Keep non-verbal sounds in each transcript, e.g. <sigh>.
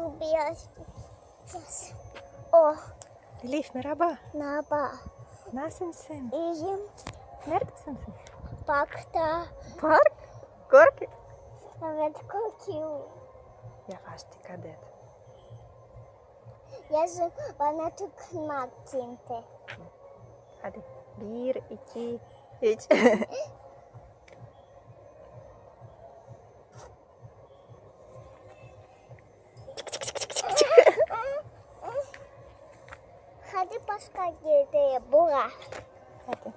Bu biraz. biraz. Oh, Elif merhaba. merhaba. Nasılsın? İyiyim. Neredesin sen? Parkta. Park. Kork. Evet, korkuyorum. Yavaş dikkat et. Yazın bana tıkmak kimse. Hadi. Bir, iki, üç. <laughs> Hadi yerde bura. Hadi.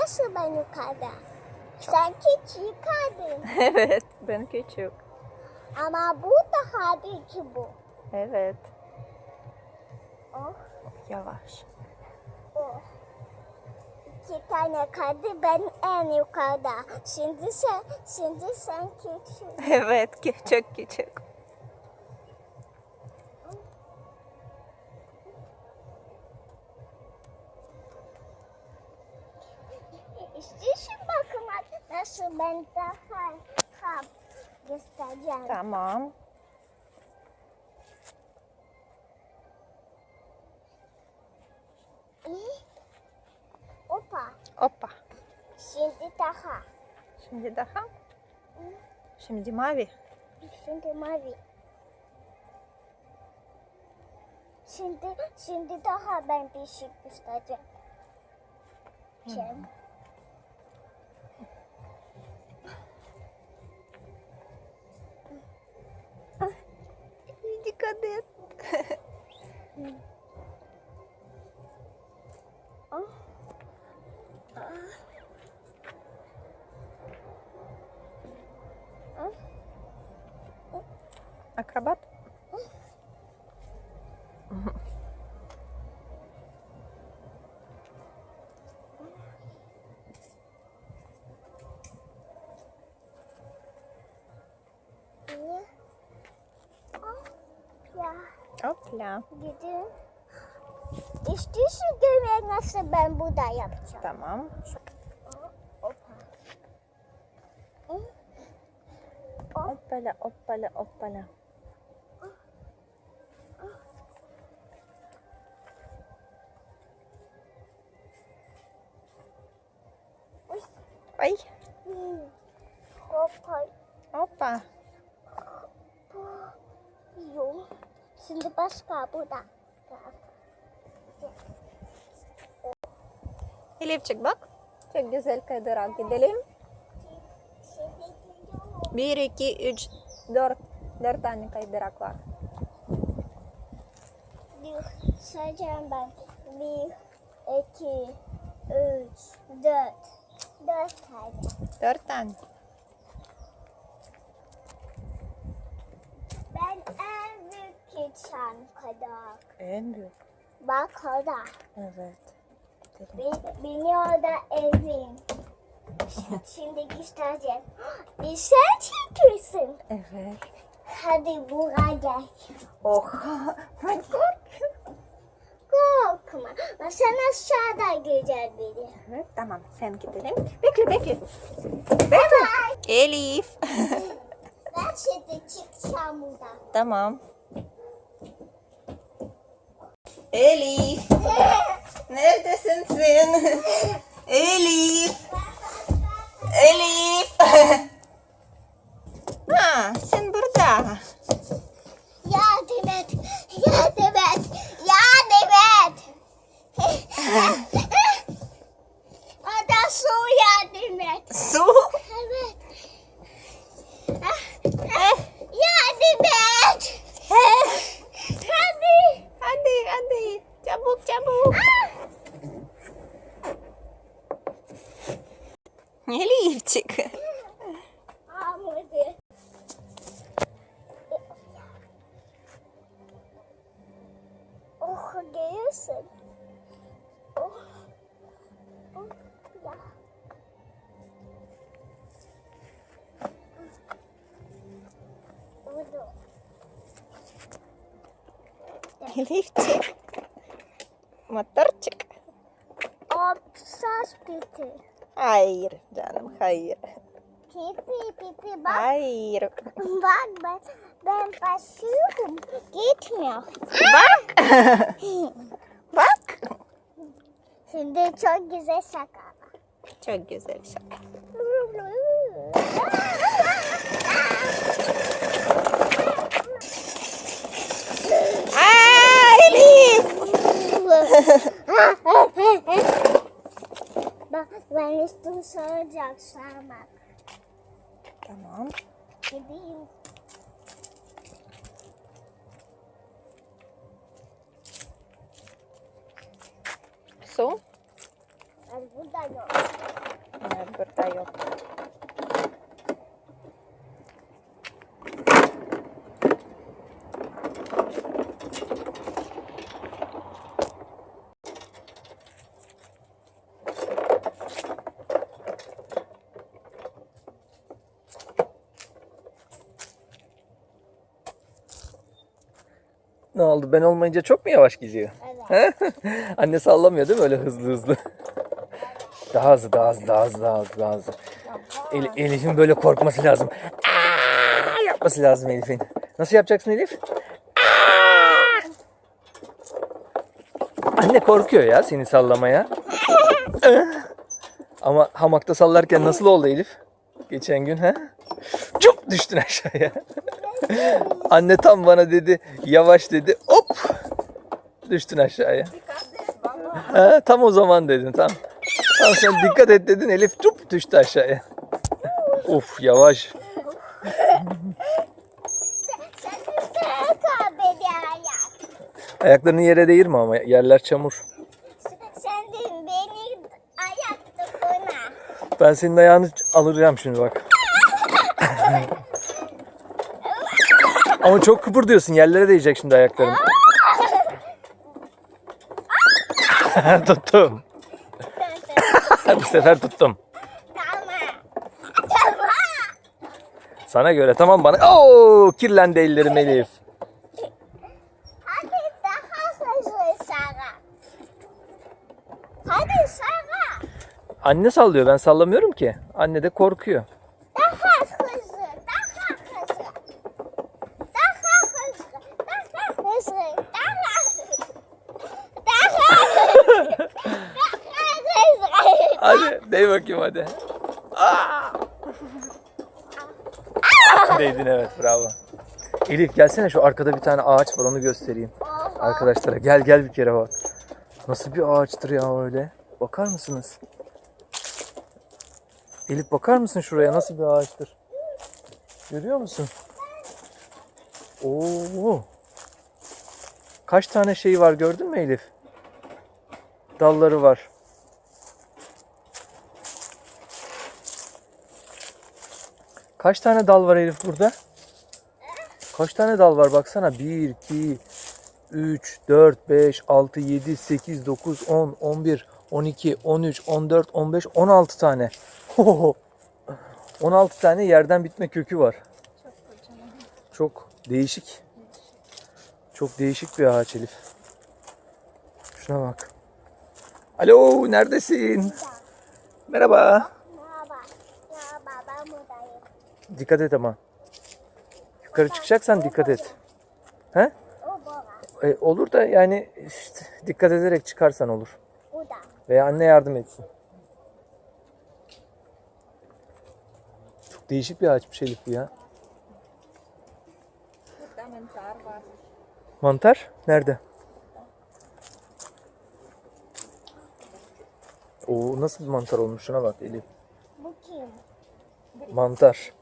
Nasıl ben yukarıda? Sen küçük kadın. <laughs> Evet. Ben küçük. Ama bu daha büyük bu. Evet. Oh, Yavaş. oh. İki tane kadı ben en yukarıda. Şimdi sen, şimdi sen küçük. <laughs> Evet. Küçük küçük. İstiyorsun bakmak nasıl ben daha hap göstereceğim. Tamam. İyi. Opa. Hoppa. Şimdi daha. Şimdi daha. Şimdi mavi. Şimdi mavi. Şimdi şimdi daha ben bir şey göstereceğim. Şimdi. Dikkat et. <laughs> Ah, Ya Hopla. gidin. İstiyorsun görmek nasıl ben burada yapacağım. Tamam. Hoppala hoppala hoppala. Ay. Hoppa. Hoppa. Şimdi başka burada. Elifçik bak. Çok güzel kaydırak gidelim. Bir, iki, üç, dört. Dört tane kaydırak var. Sayacağım ben. Bir, iki, üç, dört. Dört tane. Dört tane. Ben en büyük geçen kadar. En büyük. Bak orada. Evet. Benim, benim orada evim. Şimdi göstereceğim. <gasps> Bir sen çekiyorsun. Evet. Hadi buraya gel. Oh. Ben korkuyorum. Korkma. Ben sen aşağıda güzel biri. Evet tamam sen gidelim. Bekle bekle. Bekle. Elif. <laughs> Ben şimdi çıkacağım buradan. tamam. Elif. <laughs> Neredesin sen? <laughs> Elif. Elif. ha, sen burada. Yardım et. Yardım et. Yardım et. Ada su yardım et. Su. Evet. Yardım et. Hadi. Hadi hadi. Çabuk çabuk. Elifçik. Almadı. Oh, geliyorsun. Oh. Oh, ya. Motorcuk. Obsas piti. Hayır canım hayır. Pipi pipi bak. Hayır. Bak ben, ben basıyorum. Gitmiyor. Bak. <laughs> Bak. Şimdi çok güzel şaka. Çok güzel şaka. <laughs> Bak ben üstüm soracaksam bak. Tamam. Gideyim. Su. Burada yok. Evet, burada yok. Ne oldu? Ben olmayınca çok mu yavaş gidiyor? Evet. <laughs> Anne sallamıyor değil mi öyle hızlı hızlı? <laughs> Daha hızlı, daha hızlı, daha hızlı, daha hızlı, daha hızlı. El- Elif'in böyle korkması lazım. Aa, yapması lazım Elif'in. Nasıl yapacaksın Elif? Aa! Anne korkuyor ya seni sallamaya. <laughs> Ama hamakta sallarken nasıl oldu Elif? Geçen gün ha? Çok düştün aşağıya. <laughs> Anne tam bana dedi yavaş dedi hop düştün aşağıya. Ha, tam o zaman dedin tam. Tam sen dikkat et dedin Elif çup düştü aşağıya. Uf yavaş. Ayaklarını yere değirme ama yerler çamur. Sen de beni ayak dokuna. Ben senin ayağını alacağım şimdi bak. <laughs> ama çok kıpırdıyorsun yerlere değecek şimdi ayakların. <laughs> tuttum. <laughs> Bu sefer tuttum. Sana göre tamam bana. Oo kirlendi ellerim Elif. Hadi daha hızlı Sara. Hadi Sara. Anne sallıyor ben sallamıyorum ki. Anne de korkuyor. Daha hızlı. Daha hızlı. Daha hızlı. Daha hızlı. Daha hızlı. Daha hızlı. Daha hızlı. Hadi dey bakayım hadi. Aa! Değdin evet bravo. Elif gelsene şu arkada bir tane ağaç var onu göstereyim. Arkadaşlara gel gel bir kere bak. Nasıl bir ağaçtır ya öyle. Bakar mısınız? Elif bakar mısın şuraya nasıl bir ağaçtır? Görüyor musun? Oo. Kaç tane şey var gördün mü Elif? Dalları var. Kaç tane dal var Elif burada? Kaç tane dal var baksana. 1, 2, 3, 4, 5, 6, 7, 8, 9, 10, 11, 12, 13, 14, 15, 16 tane. 16 tane yerden bitme kökü var. Çok değişik. Çok değişik bir ağaç Elif. Şuna bak. Alo neredesin? Merhaba. Merhaba ben buradayım. Dikkat et ama. Yukarı çıkacaksan dikkat et. He? O. E, olur da yani işte dikkat ederek çıkarsan olur. Veya anne yardım etsin. Çok değişik bir ağaçmış Elif bu ya. Mantar nerede? Oo nasıl bir mantar olmuş şuna bak Elif. Bu kim? Mantar.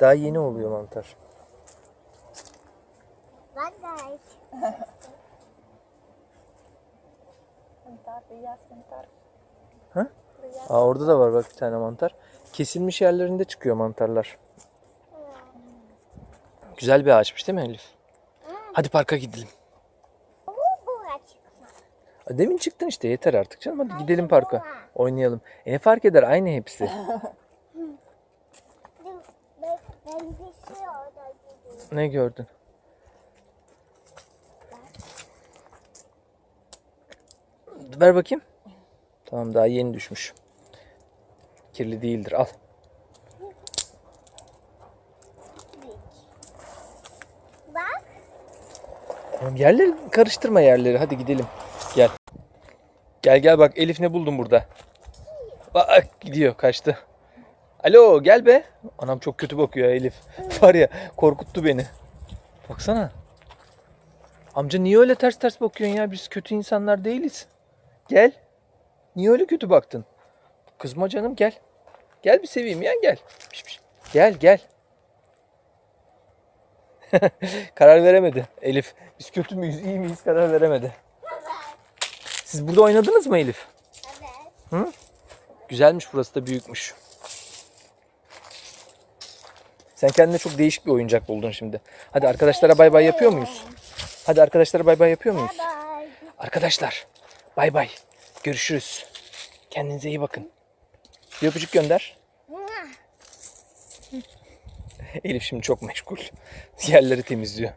Daha yeni oluyor mantar. Bak guys. Mantar, beyaz mantar. Aa, orada da var bak bir tane mantar. Kesilmiş yerlerinde çıkıyor mantarlar. Güzel bir ağaçmış değil mi Elif? Hadi parka gidelim. Demin çıktın işte yeter artık canım. Hadi gidelim parka. Oynayalım. E ne fark eder aynı hepsi. <laughs> Ne gördün? Ver bakayım. Tamam daha yeni düşmüş. Kirli değildir al. Tamam yerleri karıştırma yerleri hadi gidelim. Gel. Gel gel bak Elif ne buldun burada. Bak gidiyor kaçtı. Alo gel be. Anam çok kötü bakıyor ya Elif. <laughs> Var ya korkuttu beni. Baksana. Amca niye öyle ters ters bakıyorsun ya? Biz kötü insanlar değiliz. Gel. Niye öyle kötü baktın? Kızma canım gel. Gel bir seveyim ya gel. Piş, piş. Gel gel. <laughs> karar veremedi Elif. Biz kötü müyüz, iyi miyiz karar veremedi. Siz burada oynadınız mı Elif? Evet. Güzelmiş burası da büyükmüş. Sen kendine çok değişik bir oyuncak buldun şimdi. Hadi arkadaşlara bay bay yapıyor muyuz? Hadi arkadaşlara bay bay yapıyor muyuz? Arkadaşlar bay bay. Görüşürüz. Kendinize iyi bakın. Bir öpücük gönder. <laughs> Elif şimdi çok meşgul. Yerleri temizliyor.